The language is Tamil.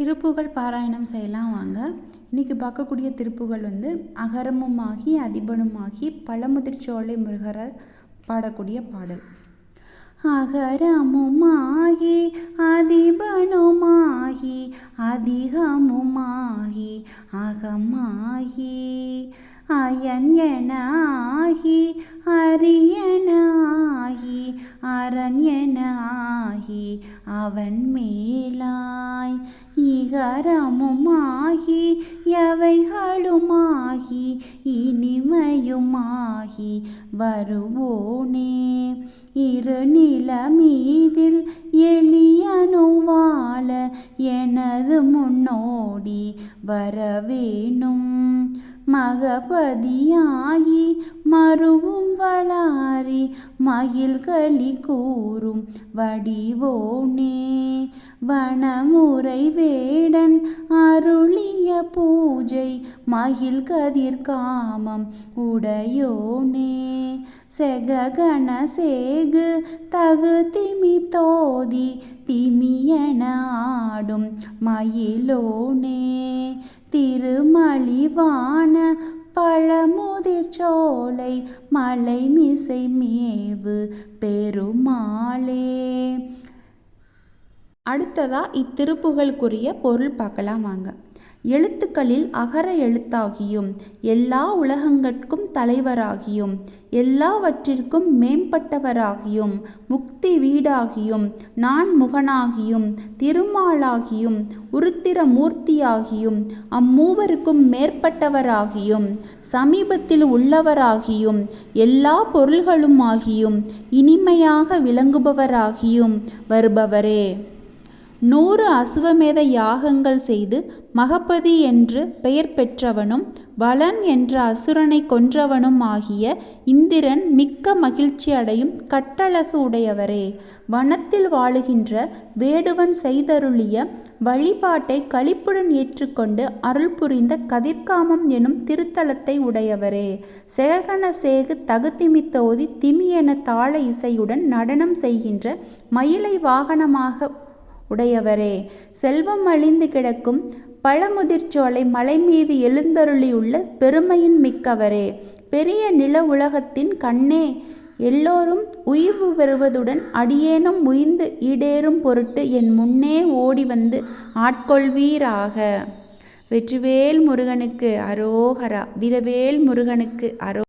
திருப்புகழ் பாராயணம் செய்யலாம் வாங்க. இன்றைக்கி பார்க்கக்கூடிய திருப்புகழ் வந்து அகரமுமாகி அதிபனுமாகி பழமுதிர்ச்சோலை முருகரால் பாடக்கூடிய பாடல். அகரமுமாகி அதிபனுமாகி அதிகமுமாகி அகமாகி அயன் எனாகி அரியனாகி அரண்யனாகி அவன் மேலாய் இகரமுமாகி எவைகளுமாகி இனிமையுமாகி வருவோனே. இருநில மீதில் எளிய வரவேணும். மகபதியாகி மறுவும் வளாரி மகிழ்களி கூறும் வடிவோனே. வனமுறை வேடன் அருளிய பூஜை மகிழ் கதிர் காமம் உடையோனே. செககண சேகு தகு திமி தோதி திமியனாடும் மயிலோனே திருமலிவான பழமுதிர் சோலை மலை மிசை மேவு பெருமா அடுத்ததா இத்திருப்புகளுக்குரிய பொருள் பார்க்கலாம் வாங்க. எழுத்துக்களில் அகர எழுத்தாகியும் எல்லா உலகங்கட்கும் தலைவராகியும் எல்லாவற்றிற்கும் மேம்பட்டவராகியும் முக்தி வீடாகியும் நான் முகனாகியும் திருமாலாகியும் உருத்திர மூர்த்தியாகியும் அம்மூவருக்கும் மேற்பட்டவராகியும் சமீபத்தில் உள்ளவராகியும் எல்லா பொருள்களுமாகியும் இனிமையாக விளங்குபவராகியும் வருபவரே. நூறு அசுவமேத யாகங்கள் செய்து மகபதி என்று பெயர் பெற்றவனும் வளன் என்ற அசுரனை கொன்றவனும் ஆகிய இந்திரன் மிக்க மகிழ்ச்சி அடையும் கட்டழகு உடையவரே. வனத்தில் வாழுகின்ற வேடுவன் செய்தருளிய வழிபாட்டை களிப்புடன் ஏற்றுக்கொண்டு அருள் புரிந்த கதிர்காமம் எனும் திருத்தலத்தை உடையவரே. சேகன சேகு தகுதிமித்தோதி திமி என தாள இசையுடன் நடனம் செய்கின்ற மயிலை வாகனமாக உடையவரே. செல்வம் அழிந்து கிடக்கும் பழமுதிர்ச்சோலை மலை மீது எழுந்தருளியுள்ள பெருமையின் மிக்கவரே. பெரிய நில உலகத்தின் கண்ணே எல்லோரும் உய்வு பெறுவதுடன் அடியேனும் உய்ந்து ஈடேறும் பொருட்டு என் முன்னே ஓடி வந்து ஆட்கொள்வீராக. வெற்றிவேல் முருகனுக்கு அரோகரா வீரவேல் முருகனுக்கு அரோ